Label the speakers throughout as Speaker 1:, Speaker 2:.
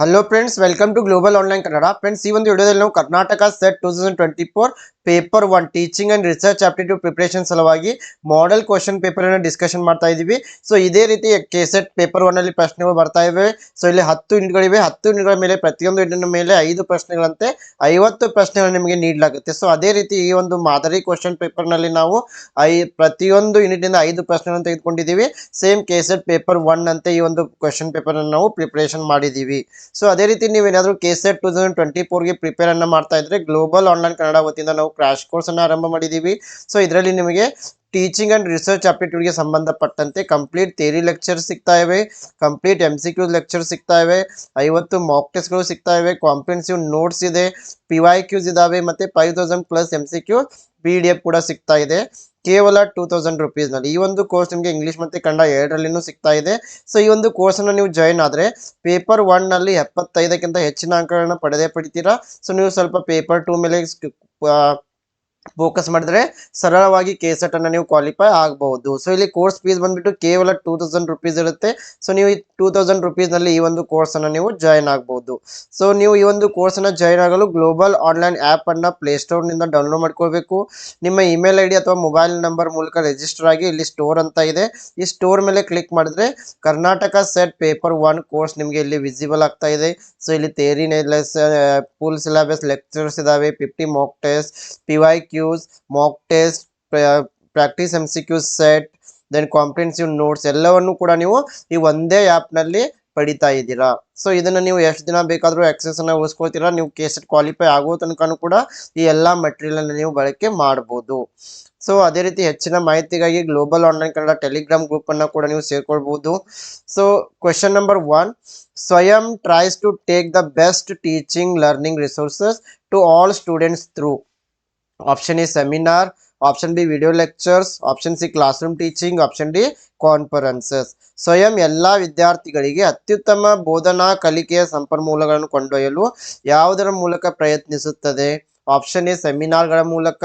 Speaker 1: Hello friends welcome to global online Kannada friends ಈ ಒಂದು ವಿಡಿಯೋದಲ್ಲಿ ನಾವು Karnataka SET two thousand twenty four paper one teaching and research aptitude preparation ಸಲುವಾಗಿ model question paper ಅನ್ನು discussion ಮಾಡ್ತಾ ಇದ್ದೀವಿ. So ಇದೇ ರೀತಿ ಕೆ ಸೆಟ್ ಪೇಪರ್ ಒನ್ ಅಲ್ಲಿ ಪ್ರಶ್ನೆಗಳು ಬರ್ತಾ ಇವೆ. ಸೊ ಇಲ್ಲಿ ಹತ್ತು ಯೂನಿಟ್ಗಳಿವೆ ಹತ್ತು ಯೂನಿಟ್ಗಳ ಮೇಲೆ ಪ್ರತಿಯೊಂದು ಯೂನಿಟ್ನ ಮೇಲೆ ಐದು ಪ್ರಶ್ನೆಗಳಂತೆ ಐವತ್ತು ಪ್ರಶ್ನೆಗಳು ನಿಮಗೆ ನೀಡಲಾಗುತ್ತೆ. ಸೊ ಅದೇ ರೀತಿ ಈ ಒಂದು ಮಾದರಿ ಕ್ವಶನ್ ಪೇಪರ್ನಲ್ಲಿ ನಾವು ಐ, ಪ್ರತಿಯೊಂದು ಯೂನಿಟಿಂದ ಐದು ಪ್ರಶ್ನೆಗಳನ್ನು ತೆಗೆದುಕೊಂಡಿದ್ದೀವಿ. Same K SET paper one ಅಂತೆ ಈ ಒಂದು ಕ್ವಶನ್ ಪೇಪರ್ ಅನ್ನು ನಾವು ಪ್ರಿಪರೇಷನ್ ಮಾಡಿದ್ದೀವಿ. ಸೊ ಅದೇ ರೀತಿ ನೀವೇನಾದರೂ K SET two thousand twenty ಫೋರ್ಗೆ prepare ಅನ್ನ ಮಾಡ್ತಾ ಇದ್ರೆ ಗ್ಲೋಬಲ್ ಆನ್ಲೈನ್ ಕನ್ನಡ ವತಿಯಿಂದ ನಾವು ಕ್ರಾಶ್ ಕೋರ್ಸನ್ನು ಆರಂಭ ಮಾಡಿದ್ದೀವಿ ಸೊ ಇದರಲ್ಲಿ ನಿಮಗೆ ಟೀಚಿಂಗ್ ಆ್ಯಂಡ್ ರಿಸರ್ಚ್ ಆಪ್ಟಿಟ್ಯೂಡ್ಗೆ ಸಂಬಂಧಪಟ್ಟಂತೆ ಕಂಪ್ಲೀಟ್ ಥೇರಿ ಲೆಕ್ಚರ್ ಸಿಗ್ತಾ ಇವೆ complete M C Q lecture ಸಿಗ್ತಾ ಇವೆ, ಐವತ್ತು ಮಾಕ್ ಟೆಸ್ಟ್ಗಳು ಸಿಗ್ತಾ ಇವೆ ಕಾಂಪ್ರಿಹೆನ್ಸಿವ್ ನೋಟ್ಸ್ ಇದೆ ಪಿ ವೈ ಕ್ಯೂಸ್ ಇದ್ದಾವೆ ಮತ್ತು five thousand plus M C Q D F ಕೂಡ ಸಿಗ್ತಾ ಇದೆ. ಕೇವಲ ಟೂ ತೌಸಂಡ್ ರುಪೀಸ್ನಲ್ಲಿ ಈ ಒಂದು ಕೋರ್ಸ್ ನಿಮಗೆ ಇಂಗ್ಲೀಷ್ ಮತ್ತು ಕನ್ನಡ ಎರಡರಲ್ಲಿನೂ ಸಿಗ್ತಾ ಇದೆ. ಸೊ ಈ ಒಂದು ಕೋರ್ಸನ್ನು ನೀವು ಜಾಯಿನ್ ಆದರೆ ಪೇಪರ್ ಒನ್ನಲ್ಲಿ ಎಪ್ಪತ್ತೈದಕ್ಕಿಂತ ಹೆಚ್ಚಿನ ಅಂಕಗಳನ್ನ ಪಡೆದೇ ಪಡಿತೀರಾ? ಸೊ ನೀವು ಸ್ವಲ್ಪ ಪೇಪರ್ ಟೂ ಮೇಲೆ ಫೋಕಸ್ ಮಾಡಿದ್ರೆ ಸರಳವಾಗಿ ಕೆ ಸೆಟ್ ಅನ್ನ ನೀವು ಕ್ವಾಲಿಫೈ ಆಗಬಹುದು. ಸೊ ಇಲ್ಲಿ ಕೋರ್ಸ್ ಫೀಸ್ ಬಂದ್ಬಿಟ್ಟು ಕೇವಲ ಟೂ ತೌಸಂಡ್ ರುಪೀಸ್ ಇರುತ್ತೆ. ಸೊ ನೀವು ಈ ಟೂ ತೌಸಂಡ್ ರುಪೀಸ್ನಲ್ಲಿ ಈ ಒಂದು ಕೋರ್ಸ್ ಅನ್ನ ನೀವು ಜಾಯಿನ್ ಆಗಬಹುದು. ಸೊ ನೀವು ಈ ಒಂದು ಕೋರ್ಸ್ ಅನ್ನ ಜಾಯಿನ್ ಆಗಲು ಗ್ಲೋಬಲ್ ಆನ್ಲೈನ್ ಆ್ಯಪ್ ಅನ್ನ ಪ್ಲೇಸ್ಟೋರ್ನಿಂದ ಡೌನ್ಲೋಡ್ ಮಾಡ್ಕೊಳ್ಬೇಕು. ನಿಮ್ಮ ಇಮೇಲ್ ಐ ಡಿ ಅಥವಾ ಮೊಬೈಲ್ ನಂಬರ್ ಮೂಲಕ ರಿಜಿಸ್ಟರ್ ಆಗಿ ಇಲ್ಲಿ ಸ್ಟೋರ್ ಅಂತ ಇದೆ. ಈ ಸ್ಟೋರ್ ಮೇಲೆ ಕ್ಲಿಕ್ ಮಾಡಿದ್ರೆ Karnataka set paper one course ನಿಮಗೆ ಇಲ್ಲಿ ವಿಸಿಬಲ್ ಆಗ್ತಾ ಇದೆ. ಸೊ ಇಲ್ಲಿ ತೇರಿ ಫುಲ್ ಸಿಲೆಬಸ್ ಲೆಕ್ಚರ್ಸ್ ಇದಾವೆ fifty mock test P Y Qs mock test practice M C Qs set then comprehensive notes ಎಲ್ಲವನ್ನು ಕೂಡ ನೀವು ಈ ಒಂದೇ ಆ್ಯಪ್ನಲ್ಲಿ ಪಡಿತಾ ಇದ್ದೀರಾ. ಸೊ ಇದನ್ನು ನೀವು ಎಷ್ಟು ದಿನ ಬೇಕಾದರೂ ಆಕ್ಸೆಸ್ ಅನ್ನ ಉಳಿಸ್ಕೊಳ್ತೀರಾ ನೀವು ಕೇಸೆಟ್ ಕ್ವಾಲಿಫೈ ಆಗೋ ತನಕನೂ ಕೂಡ ಈ ಎಲ್ಲ ಮೆಟೀರಿಯಲನ್ನು ನೀವು ಬಳಕೆ ಮಾಡ್ಬೋದು. ಸೊ ಅದೇ ರೀತಿ ಹೆಚ್ಚಿನ ಮಾಹಿತಿಗಾಗಿ global online Kannada Telegram group ಅನ್ನ ಕೂಡ ನೀವು ಸೇರ್ಕೊಳ್ಬೋದು. So question number one Swayam tries to take the best teaching learning resources to all students through option A seminar option B video lectures option C classroom teaching option D conferences Swayam ಎಲ್ಲ ವಿದ್ಯಾರ್ಥಿಗಳಿಗೆ ಅತ್ಯುತ್ತಮ ಬೋಧನಾ ಕಲಿಕೆಯ ಸಂಪನ್ಮೂಲಗಳನ್ನು ಕೊಂಡೊಯ್ಯಲು ಯಾವುದರ ಮೂಲಕ ಪ್ರಯತ್ನಿಸುತ್ತದೆ? ಆಪ್ಷನ್ ಎ ಸೆಮಿನಾರ್ಗಳ ಮೂಲಕ.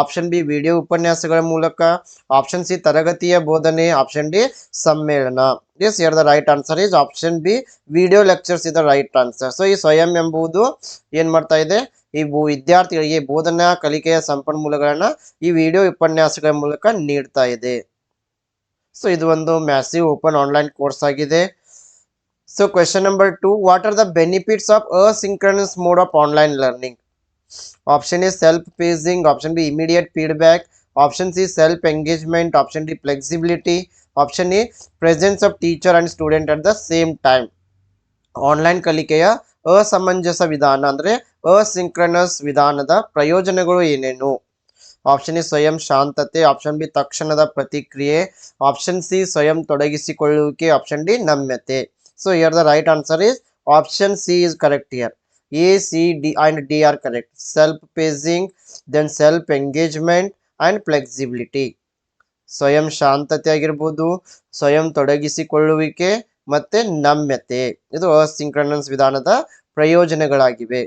Speaker 1: ಆಪ್ಷನ್ ಬಿ ವಿಡಿಯೋ ಉಪನ್ಯಾಸಗಳ ಮೂಲಕ. ಆಪ್ಷನ್ ಸಿ ತರಗತಿಯ ಬೋಧನೆ. ಆಪ್ಷನ್ ಡಿ ಸಮ್ಮೇಳನ. Yes here the right answer is option B video lectures is the right answer so ಈ ಸ್ವಯಂ ಎಂಬುದು ಏನು ಮಾಡ್ತಾ ಇದೆ? ಈ ವಿದ್ಯಾರ್ಥಿಗಳಿಗೆ ಬೋಧನಾ ಕಲಿಕೆಯ ಸಂಪನ್ಮೂಲಗಳನ್ನ ಈ ವಿಡಿಯೋ ಉಪನ್ಯಾಸಗಳ ಮೂಲಕ ನೀಡ್ತಾ ಇದೆ. ಸೊ ಇದು ಒಂದು ಮ್ಯಾಸಿವ್ ಓಪನ್ ಆನ್ಲೈನ್ ಕೋರ್ಸ್ ಆಗಿದೆ. So question number two what are the benefits of asynchronous mode of online learning option A self pacing option B immediate feedback option C self engagement option D flexibility option A presence of teacher and student at the same time online ಕಲಿಕೆಯ ಅಸಮಂಜಸ ವಿಧಾನ ಅಂದ್ರೆ ಅಸಿಂಕ್ರನಸ್ ವಿಧಾನದ ಪ್ರಯೋಜನಗಳು ಏನೇನು? Option A ಸ್ವಯಂ ಶಾಂತತೆ option B ತಕ್ಷಣದ ಪ್ರತಿಕ್ರಿಯೆ ಆಪ್ಷನ್ ಸಿ ಸ್ವಯಂ ತೊಡಗಿಸಿಕೊಳ್ಳುವಿಕೆ ಆಪ್ಷನ್ ಡಿ ನಮ್ಯತೆ. So here the right answer is option C is correct here A C D and D are correct self pacing then self engagement and flexibility ಸ್ವಯಂ ಶಾಂತತೆ ಆಗಿರ್ಬೋದು, ಸ್ವಯಂ ತೊಡಗಿಸಿಕೊಳ್ಳುವಿಕೆ ಮತ್ತು ನಮ್ಯತೆ. ಇದು ಅಸಿಂಕ್ರನಸ್ ವಿಧಾನದ ಪ್ರಯೋಜನಗಳಾಗಿವೆ.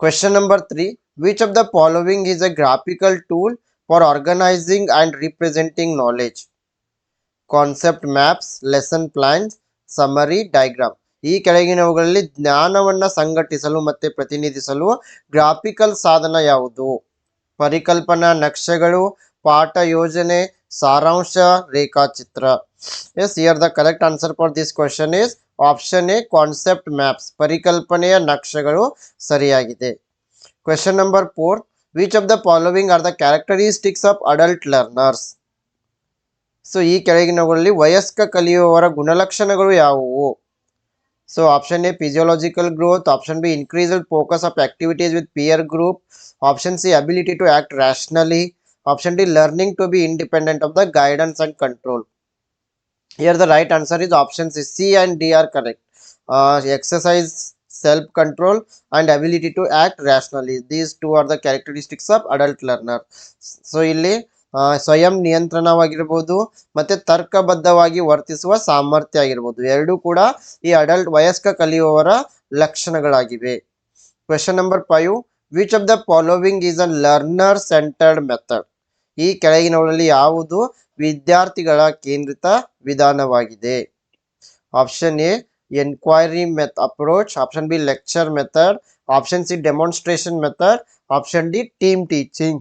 Speaker 1: Question number three which of the following is a graphical tool for organising and representing knowledge? Concept maps lesson plans summary diagram ಈ ಕೆಳಗಿನವುಗಳಲ್ಲಿ ಜ್ಞಾನವನ್ನ ಸಂಘಟಿಸಲು ಮತ್ತು ಪ್ರತಿನಿಧಿಸಲು ಗ್ರಾಫಿಕಲ್ ಸಾಧನ ಯಾವುದು? ಪರಿಕಲ್ಪನಾ ನಕ್ಷೆಗಳು, ಪಾಠ ಯೋಜನೆ, ಸಾರಾಂಶ, ರೇಖಾಚಿತ್ರ. Yes here the correct answer for this question is option A concept maps ಪರಿಕಲ್ಪನೆಯ ನಕ್ಷೆಗಳು ಸರಿಯಾಗಿದೆ. Question number four which of the following are the characteristics of adult learners so ಈ ಕೆಳಗಿನವುಗಳಲ್ಲಿ ವಯಸ್ಕ ಕಲಿಯುವವರ ಗುಣಲಕ್ಷಣಗಳು ಯಾವುವು? So option A physiological growth option B increased focus of activities with peer group option C ability to act rationally option D learning to be independent of the guidance and control here the right answer is option C and D are correct. Correct exercise control and ability to act rationally. These two are the characteristics of adult learner so ಇಲ್ಲಿ ಸ್ವಯಂ ನಿಯಂತ್ರಣವಾಗಿರ್ಬೋದು ಮತ್ತೆ ತರ್ಕಬದ್ಧವಾಗಿ ವರ್ತಿಸುವ ಸಾಮರ್ಥ್ಯ ಆಗಿರ್ಬೋದು. ಎರಡೂ ಕೂಡ ಈ adult ವಯಸ್ಕ ಕಲಿಯುವವರ ಲಕ್ಷಣಗಳಾಗಿವೆ. Question number five which of the following is a learner centred method ಈ ಕೆಳಗಿನವರಲ್ಲಿ ಯಾವುದು ವಿದ್ಯಾರ್ಥಿಗಳ ಕೇಂದ್ರಿತ ವಿಧಾನವಾಗಿದೆ. Option A enquiry method approach option B lecture method option C demonstration method option D team teaching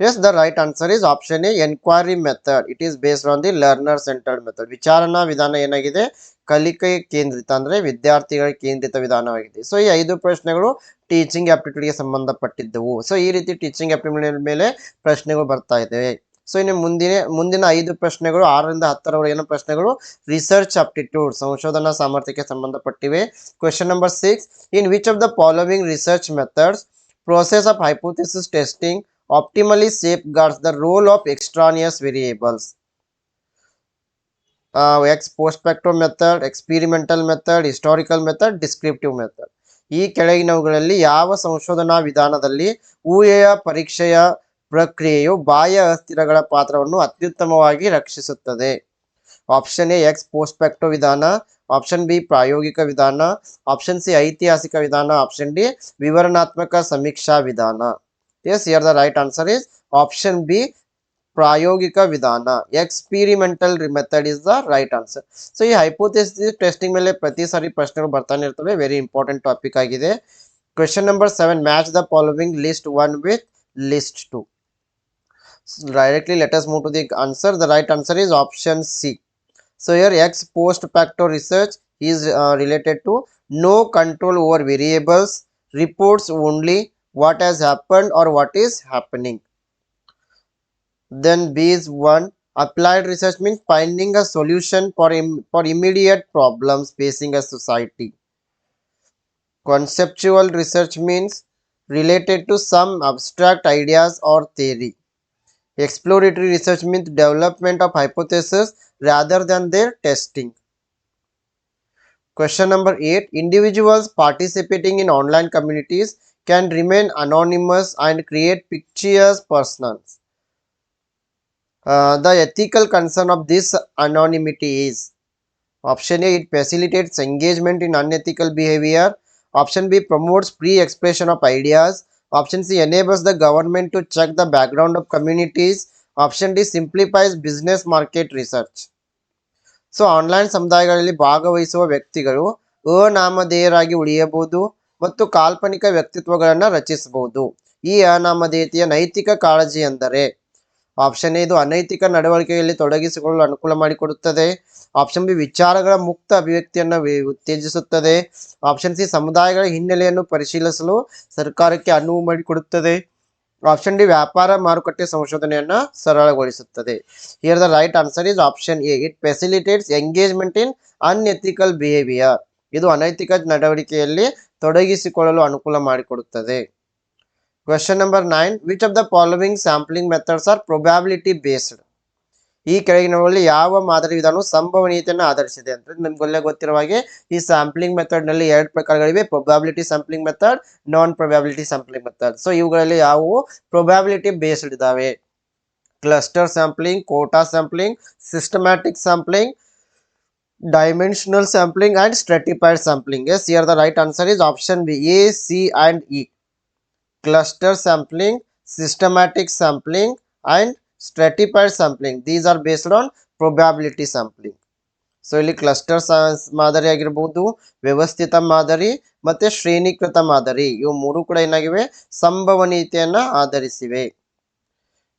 Speaker 1: yes the right answer is option A enquiry method it is based on the learner centred method ವಿಚಾರಣಾ ವಿಧಾನ ಏನಾಗಿದೆ? ಕಲಿಕೆ ಕೇಂದ್ರಿತ ಅಂದರೆ ವಿದ್ಯಾರ್ಥಿಗಳ ಕೇಂದ್ರಿತ ವಿಧಾನವಾಗಿದೆ. So ಈ ಐದು ಪ್ರಶ್ನೆಗಳು ಟೀಚಿಂಗ್ ಆಪ್ಟಿಟ್ಯೂಡ್ಗೆ ಸಂಬಂಧಪಟ್ಟಿದ್ದವು. ಸೊ ಈ ರೀತಿ ಟೀಚಿಂಗ್ ಆಪ್ಟಿಟ್ಯೂಡ್ ಮೇಲೆ ಪ್ರಶ್ನೆಗಳು ಬರ್ತಾ ಇದ್ದಾವೆ ಸೊ ಇನ್ನು ಮುಂದಿನ ಮುಂದಿನ ಐದು ಪ್ರಶ್ನೆಗಳು, ಆರರಿಂದ ಹತ್ತರವರೆಗೆ ಏನು ಪ್ರಶ್ನೆಗಳು. ರಿಸರ್ಚ್ ಅಪ್ಟಿಟ್ಯೂಡ್ ಸಂಶೋಧನಾ ಸಾಮರ್ಥ್ಯಕ್ಕೆ ಸಂಬಂಧಪಟ್ಟಿವೆ. Question number six in which of the following research methods process of hypothesis testing optimally safeguards the role of extraneous variables ex post facto method experimental method historical method descriptive method ಈ ಕೆಳಗಿನವುಗಳಲ್ಲಿ ಯಾವ ಸಂಶೋಧನಾ ವಿಧಾನದಲ್ಲಿ ಊಹೆಯ, ಪರೀಕ್ಷೆಯ ಪ್ರಕ್ರಿಯೆಯು ಬಾಹ್ಯ ಅಸ್ಥಿರಗಳ ಪಾತ್ರವನ್ನು ಅತ್ಯುತ್ತಮವಾಗಿ ರಕ್ಷಿಸುತ್ತದೆ. ಆಪ್ಷನ್ ಎ, ಎಕ್ಸ್ ಪೋಸ್ಟ್ಪೆಕ್ಟೋ ವಿಧಾನ. ಆಪ್ಷನ್ ಬಿ, ಪ್ರಾಯೋಗಿಕ ವಿಧಾನ. ಆಪ್ಷನ್ ಸಿ, ಐತಿಹಾಸಿಕ ವಿಧಾನ. ಆಪ್ಷನ್ ಡಿ, ವಿವರಣಾತ್ಮಕ ಸಮೀಕ್ಷಾ ವಿಧಾನ. Yes here the right answer is option B ಪ್ರಾಯೋಗಿಕ ವಿಧಾನ. Experimental method is the right answer so ಈ ಹೈಪೋಥೆಸಿಸ್ ಟೆಸ್ಟಿಂಗ್ ಮೇಲೆ ಪ್ರತಿ ಸಾರಿ ಪ್ರಶ್ನೆಗಳು ಬರ್ತಾನೆ ಇರ್ತವೆ. ವೆರಿ ಇಂಪಾರ್ಟೆಂಟ್ ಟಾಪಿಕ್ ಆಗಿದೆ. Question number seven match the following list one with list two directly let us move to the answer. The right answer is option c. So here ex post facto research is uh, related to no control over variables reports only what has happened or what is happening. Then b is one. Applied research means finding a solution for Im- for immediate problems facing a society. Conceptual research means related to some abstract ideas or theory Exploratory research means development of hypotheses rather than their testing. Question number 8 Individuals participating in online communities can remain anonymous and create pictures personas. Uh, the ethical concern of this anonymity is option A it facilitates engagement in unethical behavior, option B promotes free expression of ideas, option C enables the government to check the background of communities, option D simplifies business market research. So online ಸಮುದಾಯಗಳಲ್ಲಿ ಭಾಗವಹಿಸುವ ವ್ಯಕ್ತಿಗಳು ಅನಾಮಧೇಯರಾಗಿ ಉಳಿಯಬಹುದು ಮತ್ತು ಕಾಲ್ಪನಿಕ ವ್ಯಕ್ತಿತ್ವಗಳನ್ನು ರಚಿಸಬಹುದು. ಈ ಅನಾಮಧೇಯತೆಯ ನೈತಿಕ ಕಾಳಜಿ ಎಂದರೆ ಆಪ್ಷನ್ ಇದು ಅನೈತಿಕ ನಡವಳಿಕೆಯಲ್ಲಿ ತೊಡಗಿಸಿಕೊಳ್ಳಲು ಅನುಕೂಲ ಮಾಡಿಕೊಡುತ್ತದೆ. ಆಪ್ಷನ್ ಬಿ ವಿಚಾರಗಳ ಮುಕ್ತ ಅಭಿವ್ಯಕ್ತಿಯನ್ನು ಉತ್ತೇಜಿಸುತ್ತದೆ. ಆಪ್ಷನ್ ಸಿ ಸಮುದಾಯಗಳ ಹಿನ್ನೆಲೆಯನ್ನು ಪರಿಶೀಲಿಸಲು ಸರ್ಕಾರಕ್ಕೆ ಅನುವು ಮಾಡಿಕೊಡುತ್ತದೆ. ಆಪ್ಷನ್ ಡಿ ವ್ಯಾಪಾರ ಮಾರುಕಟ್ಟೆ ಸಂಶೋಧನೆಯನ್ನು ಸರಳಗೊಳಿಸುತ್ತದೆ. Here the right answer is option A it facilitates engagement in unethical behaviour ಇದು ಅನೈತಿಕ ನಡವಳಿಕೆಯಲ್ಲಿ ತೊಡಗಿಸಿಕೊಳ್ಳಲು ಅನುಕೂಲ ಮಾಡಿಕೊಡುತ್ತದೆ. Question number nine which of the following sampling methods are probability based ಈ ಕೆಳಗಿನವುಗಳಲ್ಲಿ ಯಾವ ಮಾದರಿ ವಿಧಾನವು ಸಂಭವನೀಯತೆಯನ್ನು ಆಧರಿಸಿದೆ ಅಂತ ನಿಮ್ಗೆಲ್ಲ ಗೊತ್ತಿರುವ ಹಾಗೆ ಈ ಸ್ಯಾಂಪ್ಲಿಂಗ್ ಮೆಥಡ್ನಲ್ಲಿ ಎರಡು ಪ್ರಕಾರಗಳಿವೆ probability sampling method non probability sampling method so ಇವುಗಳಲ್ಲಿ ಯಾವುವು? ಪ್ರೊಬ್ಯಾಬಿಲಿಟಿ ಬೇಸ್ಡ್ ಇದಾವೆ. Cluster sampling quota sampling systematic sampling dimensional sampling and stratified sampling. Yes, here the right answer is option B A C and E cluster sampling, systematic sampling and stratified sampling these are based on probability sampling so ಇಲ್ಲಿ cluster ಮಾದರಿ ಆಗಿರಬಹುದು ವ್ಯವಸ್ಥಿತ ಮಾದರಿ ಮತ್ತೆ ಶ್ರೇಣೀಕೃತ ಮಾದರಿ ಇವು ಮೂರು ಕೂಡ ಏನಾಗಿವೆ ಸಂಭವನೀಯತೆಯನ್ನ ಆಧರಿಸಿವೆ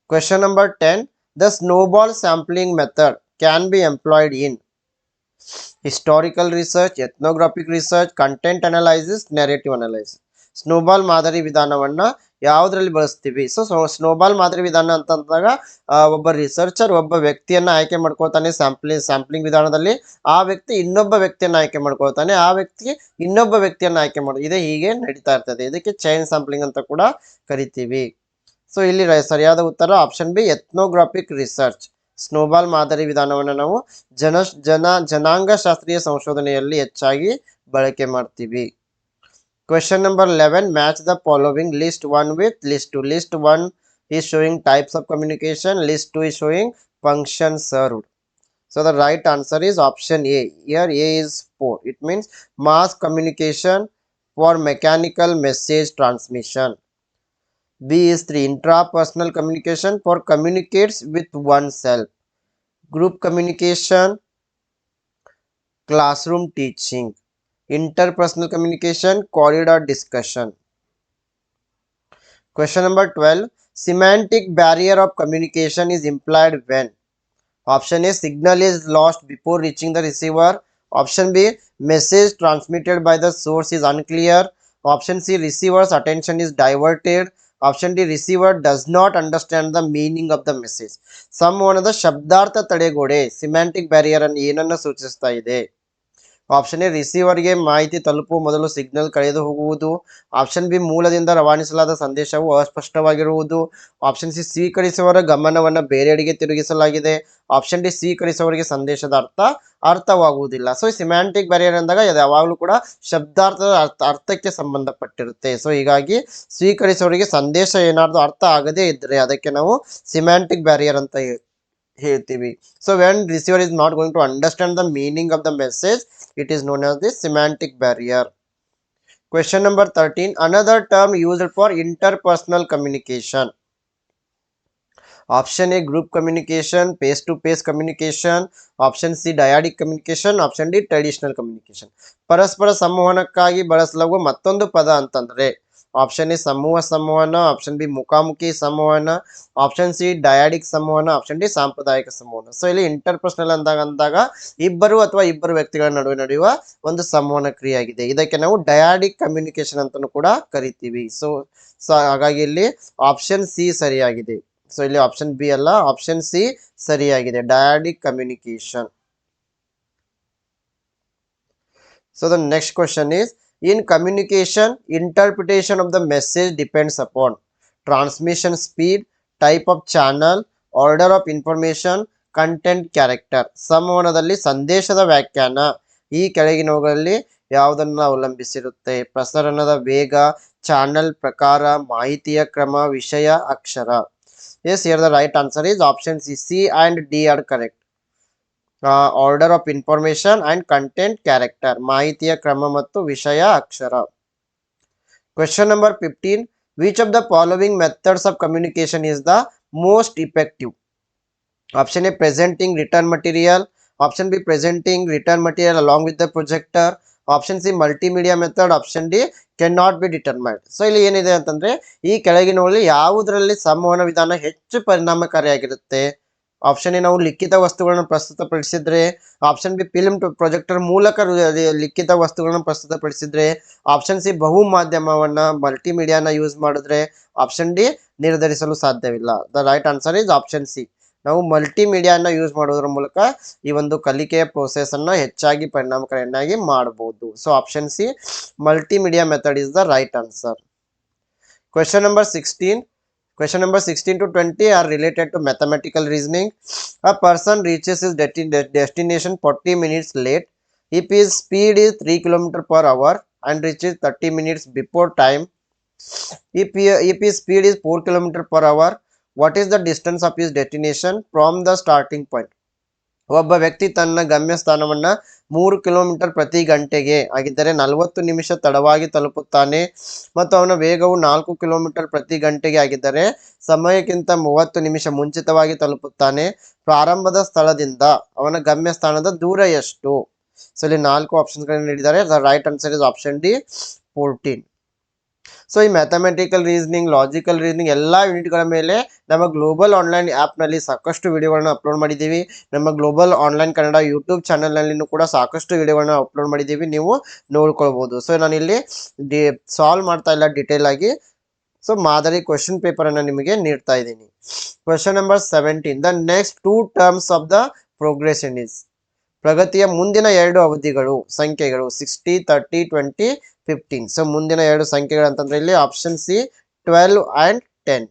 Speaker 1: question number ten the snowball sampling method can be employed in historical research, ethnographic research, content analysis, narrative analysis. Snowball ಮಾದರಿ ವಿಧಾನವನ್ನ ಯಾವುದ್ರಲ್ಲಿ ಬಳಸ್ತೀವಿ? ಸೊ ಸ್ನೋಬಾಲ್ ಮಾದರಿ ವಿಧಾನ ಅಂತಂದಾಗ ಒಬ್ಬ ರಿಸರ್ಚರ್ ಒಬ್ಬ ವ್ಯಕ್ತಿಯನ್ನ ಆಯ್ಕೆ ಮಾಡ್ಕೊಳ್ತಾನೆ ಸ್ಯಾಂಪ್ಲಿಂಗ್ ಸ್ಯಾಂಪ್ಲಿಂಗ್ ವಿಧಾನದಲ್ಲಿ. ಆ ವ್ಯಕ್ತಿ ಇನ್ನೊಬ್ಬ ವ್ಯಕ್ತಿಯನ್ನ ಆಯ್ಕೆ ಮಾಡ್ಕೊಳ್ತಾನೆ. ಆ ವ್ಯಕ್ತಿ ಇನ್ನೊಬ್ಬ ವ್ಯಕ್ತಿಯನ್ನ ಆಯ್ಕೆ ಮಾಡ, ಇದೆ ಹೀಗೆ ನಡೀತಾ ಇರ್ತದೆ. ಇದಕ್ಕೆ ಚೈನ್ ಸ್ಯಾಂಪ್ಲಿಂಗ್ ಅಂತ ಕೂಡ ಕರಿತೀವಿ. ಸೊ ಇಲ್ಲಿ ಸರಿಯಾದ ಉತ್ತರ option B ethnographic research snowball ಮಾದರಿ ವಿಧಾನವನ್ನು ನಾವು ಜನ ಜನ ಜನಾಂಗ ಶಾಸ್ತ್ರೀಯ ಸಂಶೋಧನೆಯಲ್ಲಿ ಹೆಚ್ಚಾಗಿ ಬಳಕೆ ಮಾಡ್ತೀವಿ. Question number 11. Match the following list 1 with list 2. List 1 is showing types of communication. List 2 is showing function served. So the right answer is option A. Here A is 4. It means mass communication for mechanical message transmission. B is 3. Intrapersonal communication for communicates with oneself. Group communication. Classroom teaching. Interpersonal communication corridor discussion question number 12 semantic barrier of communication is implied when option a signal is lost before reaching the receiver option b message transmitted by the source is unclear option c receiver's attention is diverted option d receiver does not understand the meaning of the message ಸಂವಹನದ ಶಬ್ದಾರ್ಥ ತಡೆಗೋಡೆ semantic barrier ಅನ್ನು ಏನನ್ನ ಸೂಚಿಸ್ತಾ ಇದೆ option A ರಿಸೀವರ್ಗೆ ಮಾಹಿತಿ ತಲುಪುವ ಮೊದಲು ಸಿಗ್ನಲ್ ಕಳೆದು ಹೋಗುವುದು. ಆಪ್ಷನ್ ಬಿ ಮೂಲದಿಂದ ರವಾನಿಸಲಾದ ಸಂದೇಶವು ಅಸ್ಪಷ್ಟವಾಗಿರುವುದು. ಆಪ್ಷನ್ ಸಿ ಸ್ವೀಕರಿಸುವವರ ಗಮನವನ್ನು ಬೇರೆಡೆಗೆ ತಿರುಗಿಸಲಾಗಿದೆ. ಆಪ್ಷನ್ ಡಿ ಸ್ವೀಕರಿಸುವವರಿಗೆ ಸಂದೇಶದ ಅರ್ಥ ಅರ್ಥವಾಗುವುದಿಲ್ಲ. ಸೊ ಸಿಮ್ಯಾಂಟಿಕ್ ಬ್ಯಾರಿಯರ್ ಅಂದಾಗ ಅದು ಯಾವಾಗಲೂ ಕೂಡ ಶಬ್ದಾರ್ಥದ ಅರ್ಥ, ಅರ್ಥಕ್ಕೆ ಸಂಬಂಧಪಟ್ಟಿರುತ್ತೆ. ಸೊ ಹೀಗಾಗಿ ಸ್ವೀಕರಿಸುವವರಿಗೆ ಸಂದೇಶ ಏನಾದರೂ ಅರ್ಥ ಆಗದೇ ಇದ್ದರೆ ಅದಕ್ಕೆ ನಾವು ಸಿಮ್ಯಾಂಟಿಕ್ ಬ್ಯಾರಿಯರ್ ಅಂತ ಹೇಳ್- ಹೇಳ್ತೀವಿ so when receiver is not going to understand the meaning of the message it is known as the semantic barrier question number 13 another term used for interpersonal communication option a group communication face to face communication option c dyadic communication option d traditional communication ಪರಸ್ಪರ ಸಂವಹನಕ್ಕಾಗಿ ಬಳಸಲಾಗುವ ಮತ್ತೊಂದು ಪದ ಅಂತಂದ್ರೆ option A ಸಮೂಹ ಸಂವಹನ option B ಮುಖಾಮುಖಿ ಸಂವಹನ ಆಪ್ಷನ್ ಸಿ ಡಯಾಡಿಕ್ ಸಂವಹನ ಆಪ್ಷನ್ ಡಿ ಸಾಂಪ್ರದಾಯಿಕ ಸಂವಹನ ಸೊ ಇಲ್ಲಿ ಇಂಟರ್ಪರ್ಸನಲ್ ಅಂದಾಗ ಅಂದಾಗ ಇಬ್ಬರು ಅಥವಾ ಇಬ್ಬರು ವ್ಯಕ್ತಿಗಳ ನಡುವೆ ನಡೆಯುವ ಒಂದು ಸಂವಹನ ಕ್ರಿಯೆಯಾಗಿದೆ. ಇದಕ್ಕೆ ನಾವು ಡಯಾಡಿಕ್ ಕಮ್ಯುನಿಕೇಶನ್ ಅಂತಾನೂ ಕೂಡ ಕರಿತೀವಿ. ಸೊ ಹಾಗಾಗಿ ಇಲ್ಲಿ ಆಪ್ಷನ್ ಸಿ ಸರಿಯಾಗಿದೆ. ಸೊ ಇಲ್ಲಿ ಆಪ್ಷನ್ ಬಿ ಅಲ್ಲ ಆಪ್ಷನ್ ಸಿ ಸರಿಯಾಗಿದೆ. Dyadic communication so the next question is in communication, interpretation of the message depends upon transmission speed, type of channel, order of information content character ಸಂವಹನದಲ್ಲಿ ಸಂದೇಶದ ವ್ಯಾಖ್ಯಾನ. ಈ ಕೆಳಗಿನವುಗಳಲ್ಲಿ ಯಾವುದನ್ನು ಅವಲಂಬಿಸಿರುತ್ತೆ? ಪ್ರಸರಣದ ವೇಗ ಚಾನಲ್ ಪ್ರಕಾರ, ಮಾಹಿತಿಯ ಕ್ರಮ, ವಿಷಯ, ಅಕ್ಷರ. Yes here the right answer is option C C and D are correct order of information and content character ಮಾಹಿತಿಯ ಕ್ರಮ ಮತ್ತು ವಿಷಯ ಅಕ್ಷರ. Question number fifteen which of the following methods of communication is the most effective option A presenting written material option B presenting written material along with the projector option C multimedia method option D can not be determined so ಇಲ್ಲಿ ಏನಿದೆ ಅಂತಂದ್ರೆ, ಈ ಕೆಳಗಿನಲ್ಲಿ ಯಾವುದರಲ್ಲಿ ಸಂವಹನ ವಿಧಾನ ಹೆಚ್ಚು ಪರಿಣಾಮಕಾರಿಯಾಗಿರುತ್ತೆ? Option A ನಾವು ಲಿಖಿತ ವಸ್ತುಗಳನ್ನು ಪ್ರಸ್ತುತಪಡಿಸಿದ್ರೆ ಆಪ್ಷನ್ ಬಿ ಫಿಲ್ಮ್ ಪ್ರೊಜೆಕ್ಟರ್ ಮೂಲಕ ಲಿಖಿತ ವಸ್ತುಗಳನ್ನು ಪ್ರಸ್ತುತಪಡಿಸಿದ್ರೆ ಆಪ್ಷನ್ ಸಿ ಬಹು ಮಾಧ್ಯಮವನ್ನ ಮಲ್ಟಿಮೀಡಿಯಾನ ಯೂಸ್ ಮಾಡಿದ್ರೆ ಆಪ್ಷನ್ ಡಿ ನಿರ್ಧರಿಸಲು ಸಾಧ್ಯವಿಲ್ಲ. The right answer is option C ನಾವು ಮಲ್ಟಿಮೀಡಿಯಾನ ಯೂಸ್ ಮಾಡೋದ್ರ ಮೂಲಕ ಈ ಒಂದು ಕಲಿಕೆಯ ಪ್ರೋಸೆಸ್ ಅನ್ನ ಹೆಚ್ಚಾಗಿ ಪರಿಣಾಮಕಾರಿಯನ್ನಾಗಿ ಮಾಡಬಹುದು so option C multimedia method is the right answer question number sixteen Question number 16 to 20 are related to mathematical reasoning. A person reaches his de- destination 40 minutes late if his speed is 3 km per hour and reaches 30 minutes before time. If, he, if his speed is 4 km per hour, what is the distance of his destination from the starting point? ಒಬ್ಬ ವ್ಯಕ್ತಿ ತನ್ನ ಗಮ್ಯಸ್ಥಾನವನ್ನ ಮೂರು kilometre ಪ್ರತಿ ಗಂಟೆಗೆ ಆಗಿದ್ದರೆ ನಲವತ್ತು ನಿಮಿಷ ತಡವಾಗಿ ತಲುಪುತ್ತಾನೆ ಮತ್ತು ಅವನ ವೇಗವು ನಾಲ್ಕು ಕಿಲೋಮೀಟರ್ ಪ್ರತಿ ಗಂಟೆಗೆ ಆಗಿದ್ದರೆ ಸಮಯಕ್ಕಿಂತ ಮೂವತ್ತು ನಿಮಿಷ ಮುಂಚಿತವಾಗಿ ತಲುಪುತ್ತಾನೆ. ಪ್ರಾರಂಭದ ಸ್ಥಳದಿಂದ ಅವನ ಗಮ್ಯಸ್ಥಾನದ ದೂರ ಎಷ್ಟು? ಸೊ, ಇಲ್ಲಿ ನಾಲ್ಕು ಆಪ್ಷನ್ಗಳನ್ನು ನೀಡಿದ್ದಾರೆ. Right answer is option D fourteen so ಈ ಮ್ಯಾಥಮೆಟಿಕಲ್ ರೀಸನಿಂಗ್ ಲಾಜಿಕಲ್ ರೀಸನಿಂಗ್ ಎಲ್ಲ ಯೂನಿಟ್ಗಳ ಮೇಲೆ ನಮ್ಮ ಗ್ಲೋಬಲ್ ಆನ್ಲೈನ್ ಆ್ಯಪ್ನಲ್ಲಿ ಸಾಕಷ್ಟು ವಿಡಿಯೋಗಳನ್ನ ಅಪ್ಲೋಡ್ ಮಾಡಿದ್ದೀವಿ. ನಮ್ಮ ಗ್ಲೋಬಲ್ ಆನ್ಲೈನ್ ಕನ್ನಡ ಯೂಟ್ಯೂಬ್ ಚಾನಲ್ನಲ್ಲಿನೂ ಕೂಡ ಸಾಕಷ್ಟು ವಿಡಿಯೋಗಳನ್ನ ಅಪ್ಲೋಡ್ ಮಾಡಿದ್ದೀವಿ. ನೀವು ನೋಡ್ಕೊಳ್ಬೋದು. ಸೊ ನಾನಿಲ್ಲಿ ಡಿ ಸಾಲ್ವ್ ಮಾಡ್ತಾ ಇಲ್ಲ ಡಿಟೇಲ್ ಆಗಿ. ಸೊ ಮಾದರಿ ಕ್ವಶನ್ ಪೇಪರನ್ನು ನಿಮಗೆ ನೀಡ್ತಾ ಇದ್ದೀನಿ. Question number seventeen the next two terms of the progression is ಪ್ರಗತಿಯ ಮುಂದಿನ ಎರಡು ಅವಧಿಗಳು, ಸಂಖ್ಯೆಗಳು sixty thirty twenty fifteen so ಮುಂದಿನ ಎರಡು ಸಂಖ್ಯೆಗಳು ಅಂತಂದ್ರೆ ಇಲ್ಲಿ option C twelve and ten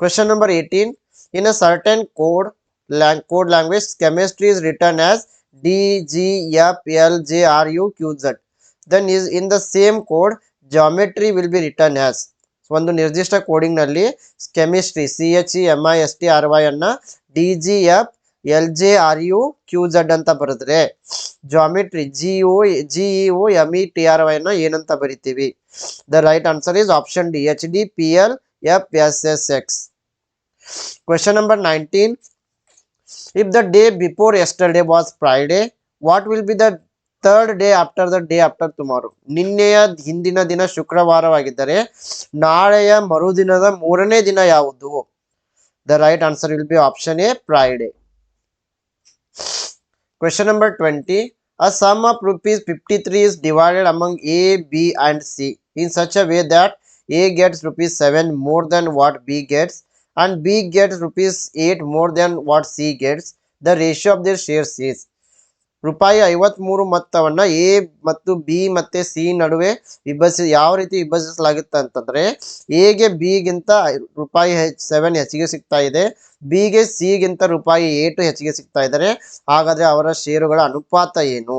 Speaker 1: question number eighteen in a certain code code language chemistry is written as D G F L J R U Q Z then is in the same code geometry will be written as ಒಂದು ನಿರ್ದಿಷ್ಟ ಕೋಡಿಂಗ್ನಲ್ಲಿ chemistry C H E M I S T R Y ಅನ್ನ D G F L J R U Q Z ಅಂತ ಬರೆದ್ರೆ geometry G O G E M E T R Y ನ ಏನಂತ ಬರಿತೀವಿ? The right answer is option D H D P L F S S X question number nineteen if the day before yesterday was Friday what will be the third day after the day after tomorrow ನಿನ್ನೆಯ ಹಿಂದಿನ ದಿನ ಶುಕ್ರವಾರವಾಗಿದ್ದರೆ ನಾಳೆಯ ಮರುದಿನದ ಮೂರನೇ ದಿನ ಯಾವುದು? The right answer will be option A Friday Question number 20. A sum of rupees 53 is divided among A, B and C in such a way that A gets rupees 7 more than what B gets and B gets rupees 8 more than what C gets. The ratio of their shares is ರೂಪಾಯಿ ಐವತ್ಮೂರು ಮೊತ್ತವನ್ನ A ಮತ್ತು B ಮತ್ತೆ C ನಡುವೆ ವಿಭಜಿಸಿ ಯಾವ ರೀತಿ ವಿಭಜಿಸಲಾಗುತ್ತೆ ಅಂತಂದ್ರೆ ಎಗೆ ಬಿಗಿಂತ ರೂಪಾಯಿ ಹೆಚ್ ಸೆವೆನ್ ಹೆಚ್ಚಿಗೆ ಸಿಗ್ತಾ ಇದೆ, ಬಿಗೆ ಸಿಗಿಂತ ರೂಪಾಯಿ ಏಟು ಹೆಚ್ಚಿಗೆ ಸಿಗ್ತಾ ಇದ್ದಾರೆ. ಹಾಗಾದ್ರೆ ಅವರ ಷೇರುಗಳ ಅನುಪಾತ ಏನು?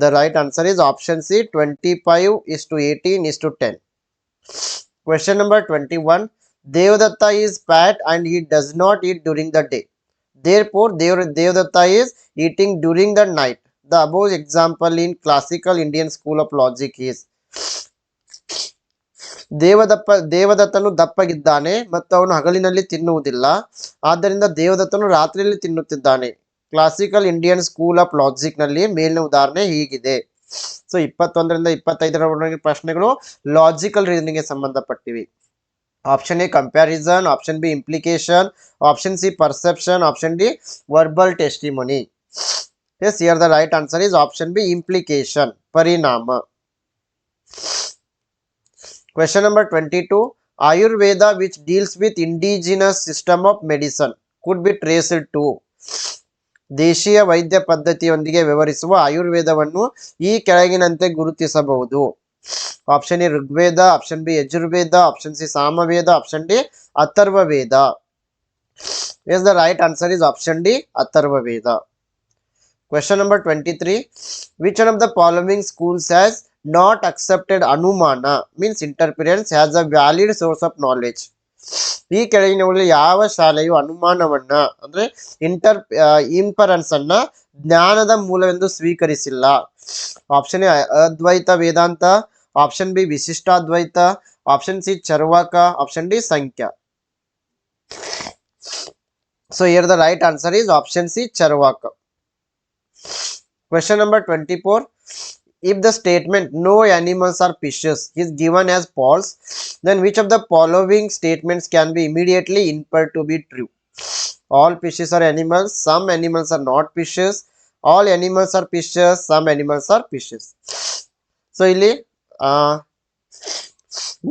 Speaker 1: The right answer is option C twenty five is to eighteen is to ten question number twenty one Devadatta is fat and he does not eat during the day therefore their Devadatta is eating during the night. The above example in classical indian school of logic is ದೇವದಪ್ಪ ದೇವದತ್ತನು ದಪ್ಪಗಿದ್ದಾನೆ ಮತ್ತು ಅವನು ಹಗಲಿನಲ್ಲಿ ತಿನ್ನುವುದಿಲ್ಲ. ಆದ್ದರಿಂದ ದೇವದತ್ತನು ರಾತ್ರಿಯಲ್ಲಿ ತಿನ್ನುತ್ತಿದ್ದಾನೆ. ಕ್ಲಾಸಿಕಲ್ ಇಂಡಿಯನ್ ಸ್ಕೂಲ್ ಆಫ್ ಲಾಜಿಕ್ನಲ್ಲಿ ಮೇಲಿನ ಉದಾಹರಣೆ ಹೀಗಿದೆ. ಸೊ ಇಪ್ಪತ್ತೊಂದರಿಂದ ಇಪ್ಪತ್ತೈದರವರೆಗೆ ಪ್ರಶ್ನೆಗಳು ಲಾಜಿಕಲ್ ರೀಸನಿಂಗ್ಗೆ ಸಂಬಂಧಪಟ್ಟಿವೆ. Option A comparison option B implication option C perception option D verbal testimony yes here the right answer is option B implication ಪರಿಣಾಮ Question number 22. Ayurveda, which deals with indigenous system of medicine, could be traced to ದೇಶೀಯ ವೈದ್ಯ ಪದ್ಧತಿಯೊಂದಿಗೆ ವ್ಯವಹರಿಸುವ ಆಯುರ್ವೇದವನ್ನು ಈ ಕೆಳಗಿನಂತೆ ಗುರುತಿಸಬಹುದು. Option A Rigveda option B Yajurveda option C Samaveda option D Atharvaveda yes the right answer is option D Atharvaveda question number twenty three which one of the following schools has not accepted anumana means interference has a valid source of knowledge. ಈ ಕೆಳಗಿನವುಗಳಲ್ಲಿ ಯಾವ ಶಾಲೆಯು ಅನುಮಾನವನ್ನ, ಅಂದ್ರೆ inter ಇಂಪರೆನ್ಸ್ ಅನ್ನ ಜ್ಞಾನದ ಮೂಲವೆಂದು ಸ್ವೀಕರಿಸಿಲ್ಲ. Option A Advaita Vedanta. option B Vishishtadvaita option C Charvaka option D Sankhya so here the right answer is option C Charvaka question number twenty four if the statement no animals are fishes is given as false then which of the following statements can be immediately inferred to be true all fishes are animals some animals are not fishes all animals are fishes some animals are fishes so ಇಲ್ಲಿ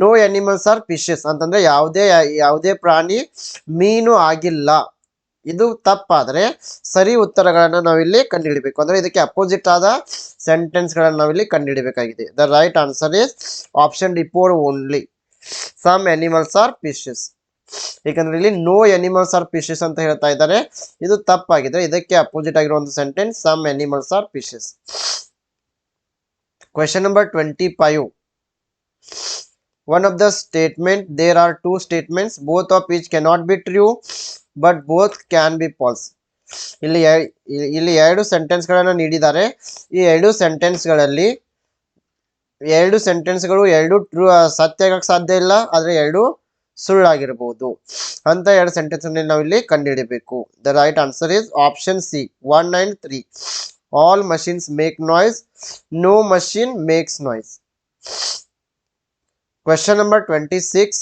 Speaker 1: no animals are fishes ಅಂತಂದ್ರೆ ಯಾವುದೇ ಯಾವುದೇ ಪ್ರಾಣಿ ಮೀನು ಆಗಿಲ್ಲ. ಇದು ತಪ್ಪಾದ್ರೆ ಸರಿ ಉತ್ತರಗಳನ್ನು ನಾವಿಲ್ಲಿ ಕಂಡುಹಿಡಬೇಕು. ಅಂದ್ರೆ ಇದಕ್ಕೆ ಅಪೋಸಿಟ್ ಆದ ಸೆಂಟೆನ್ಸ್ಗಳನ್ನು ನಾವಿಲ್ಲಿ ಕಂಡುಹಿಡಬೇಕಾಗಿದೆ. The right answer is option report only some animals are fishes ಏಕೆಂದ್ರೆ ಇಲ್ಲಿ ನೋ ಎನಿಮಲ್ಸ್ ಆರ್ ಫಿಶಸ್ ಅಂತ ಹೇಳ್ತಾ ಇದ್ದಾರೆ. ಇದು ತಪ್ಪಾಗಿದೆ ಇದಕ್ಕೆ ಅಪೋಸಿಟ್ ಆಗಿರೋ ಒಂದು sentence some animals are fishes number twenty five one of the statement, there are two statements. Both of which cannot be true, but both can be false. ಇಲ್ಲಿ ಇಲ್ಲಿ ಎರಡು ಸೆಂಟೆನ್ಸ್ಗಳನ್ನು ನೀಡಿದ್ದಾರೆ. ಈ ಎರಡು ಸೆಂಟೆನ್ಸ್ಗಳಲ್ಲಿ ಎರಡು ಸೆಂಟೆನ್ಸ್ಗಳು ಎರಡು ಟ್ರೂ ಸತ್ಯ ಆಗಕ್ಕೆ ಸಾಧ್ಯ ಇಲ್ಲ, ಆದರೆ ಎರಡು ಸುಳ್ಳಾಗಿರಬಹುದು ಅಂತ ಎರಡು ಸೆಂಟೆನ್ಸ್ ನಾವು ಇಲ್ಲಿ ಕಂಡುಹಿಡಬೇಕು. The right answer is option C one nine three all machines make noise no machine makes noise question number 26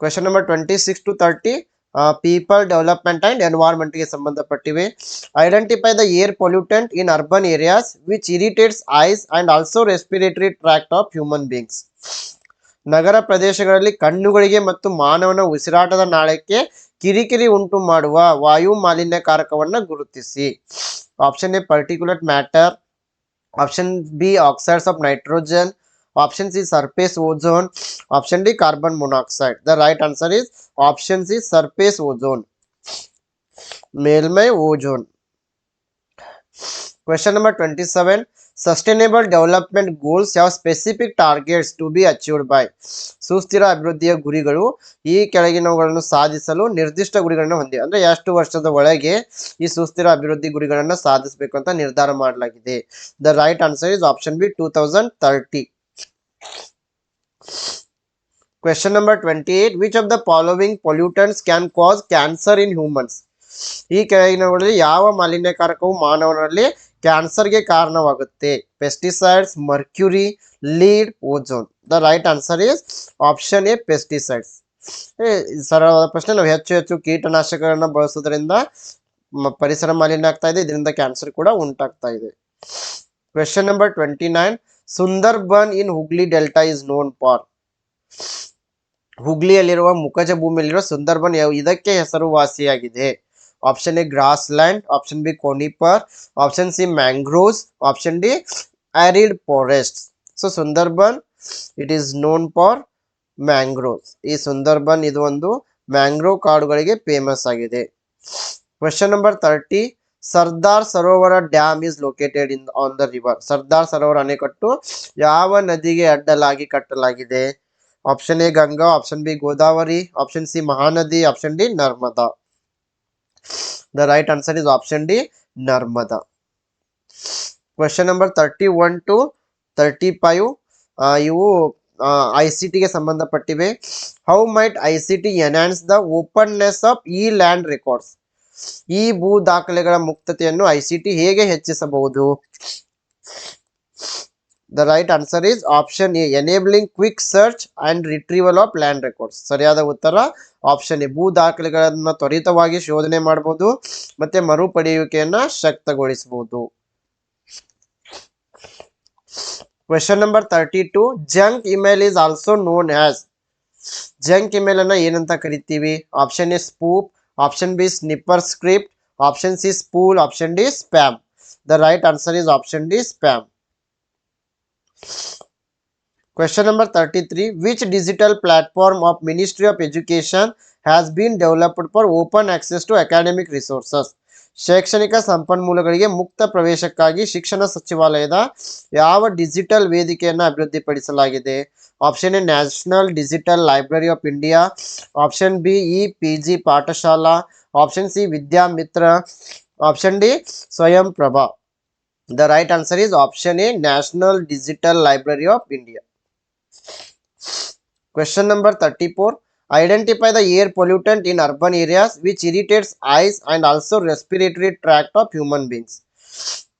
Speaker 1: question number 26 to 30 people development and ಎನ್ವೈರ್ಮೆಂಟ್ಗೆ ಸಂಬಂಧಪಟ್ಟಿವೆ identify the air pollutant in urban areas which irritates eyes and also respiratory tract of human beings ನಗರ ಪ್ರದೇಶಗಳಲ್ಲಿ ಕಣ್ಣುಗಳಿಗೆ ಮತ್ತು ಮಾನವನ ಉಸಿರಾಟದ ನಾಳಕ್ಕೆ ಕಿರಿಕಿರಿ ಉಂಟು ಮಾಡುವ ವಾಯು ಮಾಲಿನ್ಯಕಾರಕವನ್ನ ಗುರುತಿಸಿ option A particular matter option B oxides of nitrogen option C surface ozone option D carbon monoxide the right answer is option C surface ozone ಮೇಲ್ಮೈ ozone question number 27 sustainable development goals ಯಾವ specific targets to be achieved by ಸುಸ್ಥಿರ ಅಭಿವೃದ್ಧಿಯ ಗುರಿಗಳು ಈ ಕೆಳಗಿನವುಗಳನ್ನು ಸಾಧಿಸಲು ನಿರ್ದಿಷ್ಟ ಗುರಿಗಳನ್ನು ಹೊಂದಿವೆ. ಅಂದರೆ ಎಷ್ಟು ವರ್ಷದ ಒಳಗೆ ಈ ಸುಸ್ಥಿರ ಅಭಿವೃದ್ಧಿ ಗುರಿಗಳನ್ನು ಸಾಧಿಸಬೇಕು ಅಂತ ನಿರ್ಧಾರ ಮಾಡಲಾಗಿದೆ. The right answer is option B two thousand thirty question number twenty 28. Which of the following pollutants can cause cancer in humans ಈ ಕೆಳಗಿನವುಗಳಲ್ಲಿ ಯಾವ ಮಾಲಿನ್ಯಕಾರಕವು ಮಾನವನಲ್ಲಿ ಕ್ಯಾನ್ಸರ್ಗೆ ಕಾರಣವಾಗುತ್ತೆ. Pesticides mercury lead ozone the right answer is option A pesticides ಸರಳವಾದ ಪ್ರಶ್ನೆ. ನಾವು ಹೆಚ್ಚು ಹೆಚ್ಚು ಕೀಟನಾಶಕಗಳನ್ನ ಬಳಸೋದ್ರಿಂದ ಪರಿಸರ ಮಾಲಿನ್ಯ ಆಗ್ತಾ ಇದೆ. ಇದರಿಂದ ಕ್ಯಾನ್ಸರ್ ಕೂಡ ಉಂಟಾಗ್ತಾ ಇದೆ. Question number twenty nine Sundarban in Hooghly delta is known for. ಹುಗ್ಲಿಯಲ್ಲಿರುವ ಮುಖಜ ಭೂಮಿಯಲ್ಲಿರುವ ಸುಂದರ್ಬನ್ ಇದಕ್ಕೆ ಹೆಸರುವಾಸಿಯಾಗಿದೆ. A grassland option B conifer option C mangroves option D arid forest so Sundarban it is known for mangroves ಈ ಸುಂದರ್ಬನ್ ಇದು ಒಂದು ಮ್ಯಾಂಗ್ರೋವ್ ಕಾಡುಗಳಿಗೆ famous ಆಗಿದೆ. Question number thirty Sardar Sarovar dam is located in on the river Sardar Sarovar ಅಣೆಕಟ್ಟು ಯಾವ ನದಿಗೆ ಅಡ್ಡಲಾಗಿ ಕಟ್ಟಲಾಗಿದೆ? Option A Ganga option B Godavari option C Mahanadi option D Narmada the right answer is option D Narmada question number thirty one to thirty five ಇವು I C ಟಿಗೆ ಸಂಬಂಧಪಟ್ಟಿವೆ. How might I C T enhance the openness of E land records ಈ ಭೂ ದಾಖಲೆಗಳ ಮುಕ್ತತೆಯನ್ನು I C T ಹೇಗೆ ಹೆಚ್ಚಿಸಬಹುದು? The right answer is option A enabling quick search and retrieval of land records ಸರಿಯಾದ ಉತ್ತರ? Option A ಭೂ ದಾಖಲೆಗಳನ್ನು ತ್ವರಿತವಾಗಿ ಶೋಧನೆ ಮಾಡಬಹುದು ಮತ್ತೆ ಮರುಪಡೆಯುವಿಕೆಯನ್ನು ಶಕ್ತಗೊಳಿಸಬಹುದು. Question number thirty two junk email is also known as junk email ಅನ್ನ ಏನಂತ ಕರಿತೀವಿ? Option A spoof option B sniffer script option C spool option D spam the right answer is option D spam Question number 33 Which digital platform of Ministry of Education has been developed for open access to academic resources? ಶೈಕ್ಷಣಿಕ ಸಂಪನ್ಮೂಲಗಳಿಗೆ ಮುಕ್ತ ಪ್ರವೇಶಕ್ಕಾಗಿ ಶಿಕ್ಷಣ ಸಚಿವಾಲಯದ ಯಾವ digital ವೇದಿಕೆಯನ್ನು ಅಭಿವೃದ್ಧಿಪಡಿಸಲಾಗಿದೆ? Option A national digital library of India option B E P G Pathshala option C Vidyamitra option D Swayam Prabha the right answer is option A national digital library of India Question number 34. Identify the air pollutant in urban areas which irritates eyes and also respiratory tract of human beings.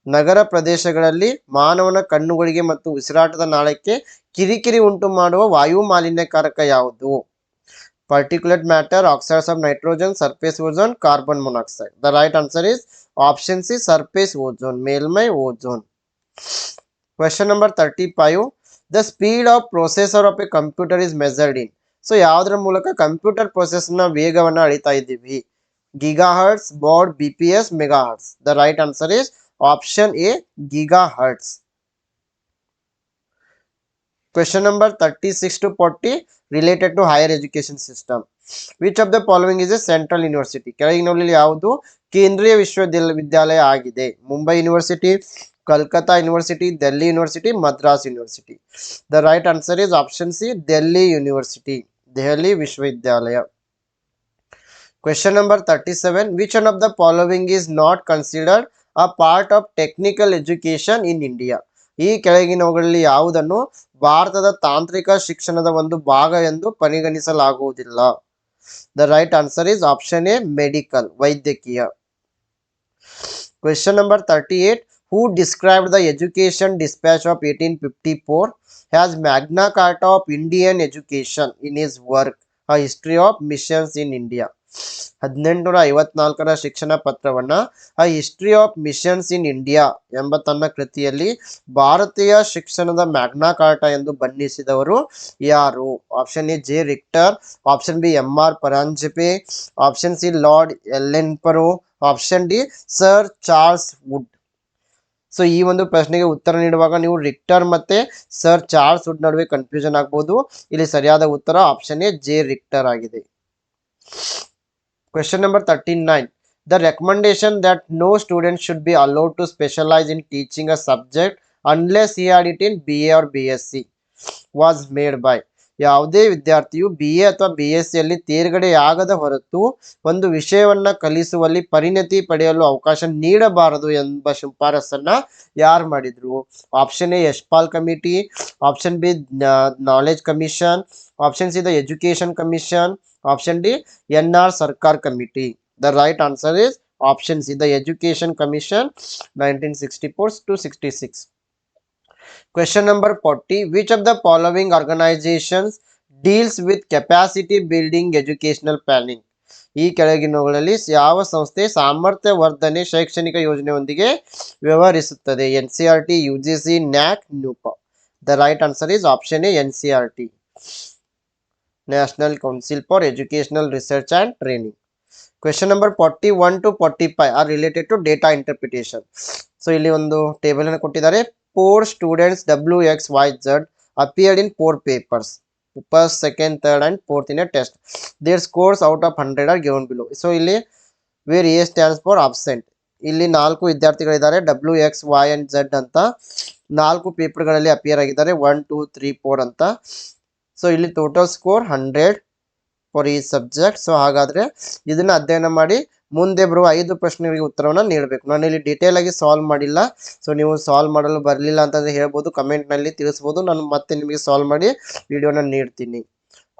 Speaker 1: ನಗರ ಪ್ರದೇಶಗಳಲ್ಲಿ ಮಾನವನ ಕಣ್ಣುಗಳಿಗೆ ಮತ್ತು ಉಸಿರಾಟದ ನಾಳಕ್ಕೆ ಕಿರಿಕಿರಿ ಉಂಟು ಮಾಡುವ ವಾಯು ಮಾಲಿನ್ಯಕಾರಕ ಯಾವುದು particular matter oxides of nitrogen surface ozone carbon monoxide the right answer is option C surface ozone ಮೇಲ್ಮೈ ozone question number thirty five the speed of processor of a computer is measured in so ಯಾವುದರ ಮೂಲಕ computer ಪ್ರೊಸೆಸ್ನ ವೇಗವನ್ನು ಅಳಿತಾ ಇದ್ದೀವಿ? Gigahertz baud B P S megahertz the right answer is option A gigahertz question number thirty six to forty related to higher education system which of the following is a central university ಕೆಳಗಿನಲ್ಲಿ ಯಾವುದು? ಕೇಂದ್ರೀಯ ವಿಶ್ವವಿದ್ಯಾಲಯ ವಿದ್ಯಾಲಯ ಆಗಿದೆ. Mumbai university Calcutta university Delhi university Madras university the right answer is option C Delhi university Delhi ವಿಶ್ವವಿದ್ಯಾಲಯ question number thirty seven which one of the following is not considered a part of technical education in India ಈ ಕೆಳಗಿನವುಗಳಲ್ಲಿ ಯಾವುದನ್ನು ಭಾರತದ ತಾಂತ್ರಿಕ ಶಿಕ್ಷಣದ ಒಂದು ಭಾಗ ಎಂದು ಪರಿಗಣಿಸಲಾಗುವುದಿಲ್ಲ. The right answer is option A medical Vaidyakiya. Question number 38 who described the education dispatch of 1854 as Magna Carta of Indian education in his work A History of Missions in India. ಹದಿನೆಂಟುನೂರ ಐವತ್ನಾಲ್ಕರ ಶಿಕ್ಷಣ ಪತ್ರವನ್ನ a history of missions in India ಎಂಬ ತನ್ನ ಕೃತಿಯಲ್ಲಿ ಭಾರತೀಯ ಶಿಕ್ಷಣದ Magna Carta ಎಂದು ಬಣ್ಣಿಸಿದವರು ಯಾರು? Option A J Richter, option B M R Paranjpe, option C lord Ellenborough, option D sir Charles Wood. So, ಈ ಒಂದು ಪ್ರಶ್ನೆಗೆ ಉತ್ತರ ನೀಡುವಾಗ ನೀವು ರಿಕ್ಟರ್ ಮತ್ತೆ ಸರ್ ಚಾರ್ಲ್ಸ್ ವುಡ್ ನಡುವೆ ಕನ್ಫ್ಯೂಷನ್ ಆಗ್ಬೋದು. ಇಲ್ಲಿ ಸರಿಯಾದ ಉತ್ತರ ಆಪ್ಷನ್ ಎ ಜೆ ರಿಕ್ಟರ್ ಆಗಿದೆ. Question number 39. The recommendation that no student should be allowed to specialize in teaching a subject unless he had it in BA or BSc was made by ಯಾವುದೇ ವಿದ್ಯಾರ್ಥಿಯು B A ಅಥವಾ B S ಸಿಯಲ್ಲಿ ತೇರ್ಗಡೆಯಾಗದ ಹೊರತು ಒಂದು ವಿಷಯವನ್ನ ಕಲಿಸುವಲ್ಲಿ ಪರಿಣತಿ ಪಡೆಯಲು ಅವಕಾಶ ನೀಡಬಾರದು ಎಂಬ ಶಿಫಾರಸನ್ನ ಯಾರು ಮಾಡಿದ್ರು option A Yashpal committee option B knowledge commission option C the education commission option D N R Sarkar committee The right answer is option C, the Education Commission 1964 to 66. Question number 40. Which of the following organizations deals with capacity building educational planning? ಈ ಕೆಳಗಿನವುಗಳಲ್ಲಿ ಯಾವ ಸಂಸ್ಥೆ ಸಾಮರ್ಥ್ಯ ವರ್ಧನೆ ಶೈಕ್ಷಣಿಕ ಯೋಜನೆಯೊಂದಿಗೆ ವ್ಯವಹರಿಸುತ್ತದೆ? N C R T, U G C, NAAC NUEPA the right answer is option A N C R T. National council for educational research and training question number forty one to forty five are related to data interpretation so ಇಲ್ಲಿ ಒಂದು table ಅನ್ನು ಕೊಟ್ಟಿದ್ದಾರೆ. Four students W X Y Z appeared in four papers first second third and fourth in a test their scores out of hundred are given below so ಇಲ್ಲಿ where A stands for absent ಇಲ್ಲಿ ನಾಲ್ಕು ವಿದ್ಯಾರ್ಥಿಗಳಿದ್ದಾರೆ W X Y and Z ಅಂತ. ನಾಲ್ಕು ಪೇಪರ್ಗಳಲ್ಲಿ appear ಆಗಿದ್ದಾರೆ one two three four ಅಂತ. So ಇಲ್ಲಿ total score hundred for ಈ ಸಬ್ಜೆಕ್ಟ್ ಸೊ ಹಾಗಾದರೆ ಇದನ್ನು ಅಧ್ಯಯನ ಮಾಡಿ ಮುಂದೆ ಬರುವ ಐದು ಪ್ರಶ್ನೆಗಳಿಗೆ ಉತ್ತರವನ್ನು ನೀಡಬೇಕು. ನಾನು ಇಲ್ಲಿ ಡೀಟೇಲ್ ಆಗಿ ಸಾಲ್ವ್ ಮಾಡಿಲ್ಲ. ಸೊ ನೀವು ಸಾಲ್ವ್ ಮಾಡಲು ಬರಲಿಲ್ಲ ಅಂತಂದ್ರೆ ಹೇಳ್ಬೋದು ಕಮೆಂಟ್ನಲ್ಲಿ ತಿಳಿಸ್ಬೋದು. ನಾನು ಮತ್ತೆ ನಿಮಗೆ ಸಾಲ್ವ್ ಮಾಡಿ ವಿಡಿಯೋನ ನೀಡ್ತೀನಿ.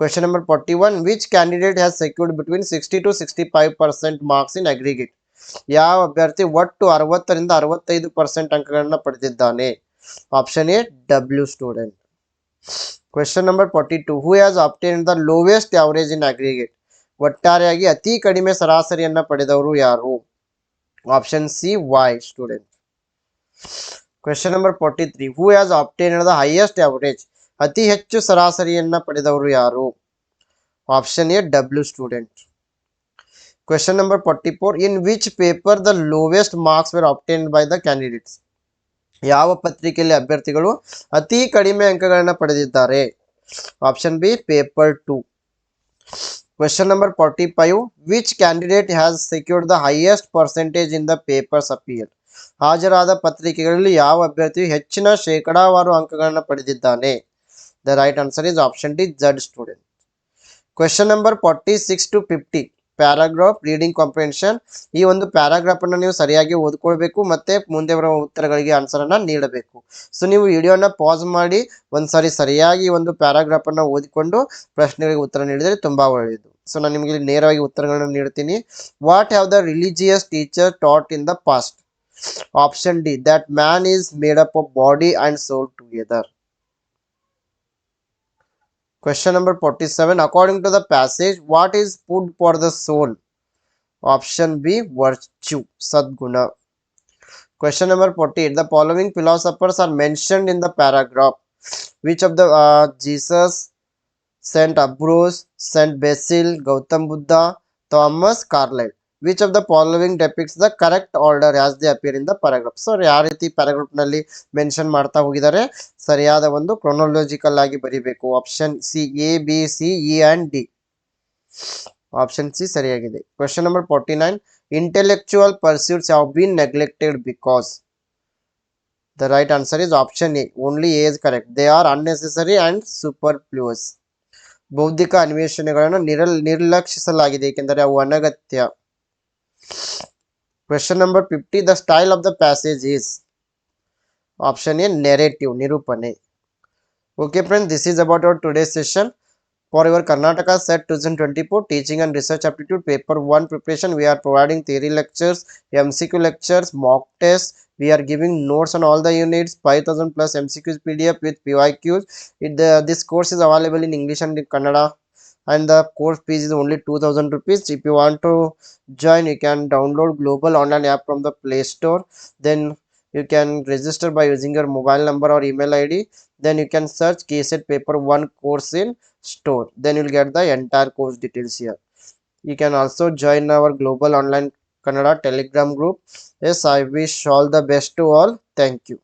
Speaker 1: Question number forty one which candidate has secured between sixty to sixty five percent marks in aggregate ಯಾವ ಅಭ್ಯರ್ಥಿ ಒಟ್ಟು ಅರವತ್ತರಿಂದ ಅರವತ್ತೈದು ಪರ್ಸೆಂಟ್ ಅಂಕಗಳನ್ನು ಪಡೆದಿದ್ದಾನೆ? Option A W student question number forty two who has obtain the lowest average in aggregate ಒಟ್ಟಾರೆಯಾಗಿ ಅತಿ ಕಡಿಮೆ ಸರಾಸರಿಯನ್ನ ಪಡೆದವರು ಯಾರು option C Y student question number forty three who has obtain the highest average ಅತಿ ಹೆಚ್ಚು ಸರಾಸರಿಯನ್ನ ಪಡೆದವರು ಯಾರು option A W student question number forty four in which paper the lowest marks were obtained by the candidates ಯಾವ ಪತ್ರಿಕೆಯಲ್ಲಿ ಅಭ್ಯರ್ಥಿಗಳು ಅತಿ ಕಡಿಮೆ ಅಂಕಗಳನ್ನು ಪಡೆದಿದ್ದಾರೆ? Option B paper two question number forty five which candidate has secured the highest percentage in the papers appear ಹಾಜರಾದ ಪತ್ರಿಕೆಗಳಲ್ಲಿ ಯಾವ ಅಭ್ಯರ್ಥಿಯು ಹೆಚ್ಚಿನ ಶೇಕಡಾವಾರು ಅಂಕಗಳನ್ನು ಪಡೆದಿದ್ದಾನೆ? The right answer is option D Z student question number forty six to fifty paragraph, reading comprehension. ಈ ಒಂದು paragraph ಅನ್ನು ನೀವು ಸರಿಯಾಗಿ ಓದ್ಕೊಳ್ಬೇಕು ಮತ್ತೆ ಮುಂದೆ ಬರುವ ಉತ್ತರಗಳಿಗೆ ಆನ್ಸರ್ ಅನ್ನ ನೀಡಬೇಕು. ಸೊ ನೀವು ವಿಡಿಯೋನ ಪಾಸ್ ಮಾಡಿ ಒಂದ್ಸಾರಿ ಸರಿಯಾಗಿ ಒಂದು ಪ್ಯಾರಾಗ್ರಾಫ್ ಅನ್ನ ಓದಿಕೊಂಡು ಪ್ರಶ್ನೆಗಳಿಗೆ ಉತ್ತರ ನೀಡಿದರೆ ತುಂಬಾ ಒಳ್ಳೆಯದು. ಸೊ ನಾನು ನಿಮಗೆ ಇಲ್ಲಿ ನೇರವಾಗಿ ಉತ್ತರಗಳನ್ನು ನೀಡ್ತೀನಿ. What have the religious teacher taught in the past option D that man is made up of body and soul together Question number 47. According to the passage, what is food for the soul? Option B, virtue, sadguna. Question number 48. The following philosophers are mentioned in the paragraph. Which of the uh, Jesus, Saint Ambrose, Saint Basil, Gautam Buddha, Thomas Carlyle. Which of the following depicts the correct order as they appear in the paragraph? So ಯಾವ ರೀತಿ paragraph ನಲ್ಲಿ mention ಮಾಡ್ತಾ ಹೋಗಿದ್ದಾರೆ? ಸರಿಯಾದ ಒಂದು chronological ಆಗಿ ಬರೀಬೇಕು. Option C A B C E and D option C ಸರಿಯಾಗಿದೆ. Question number forty nine intellectual pursuits have been neglected because the right answer is option A only A is correct they are unnecessary and superfluous ಬೌದ್ಧಿಕ ಅನ್ವೇಷಣೆಗಳನ್ನು ನಿರಲ್, ನಿರ್ಲಕ್ಷಿಸಲಾಗಿದೆ. ಏಕೆಂದರೆ ಅವು ಅನಗತ್ಯ. Question number 50. The style of the passage is option A narrative nirupane. Okay friends, this is about our today's session. For your Karnataka SET 2024 Teaching and Research Aptitude Paper 1 preparation, we are providing theory lectures, MCQ lectures, mock tests. We are giving notes on all the units, 5000 plus MCQs PDF with PYQs. It, the, this course is available in English and in Kannada and the course fees is only 2000 rupees. If you want to join you can download global online app from the play store. Then you can register by using your mobile number or email id then you can search kset paper 1 course in store. Then you'll get the entire course details here. You can also join our global online kannada telegram group. Yes i wish all the best to all. Thank you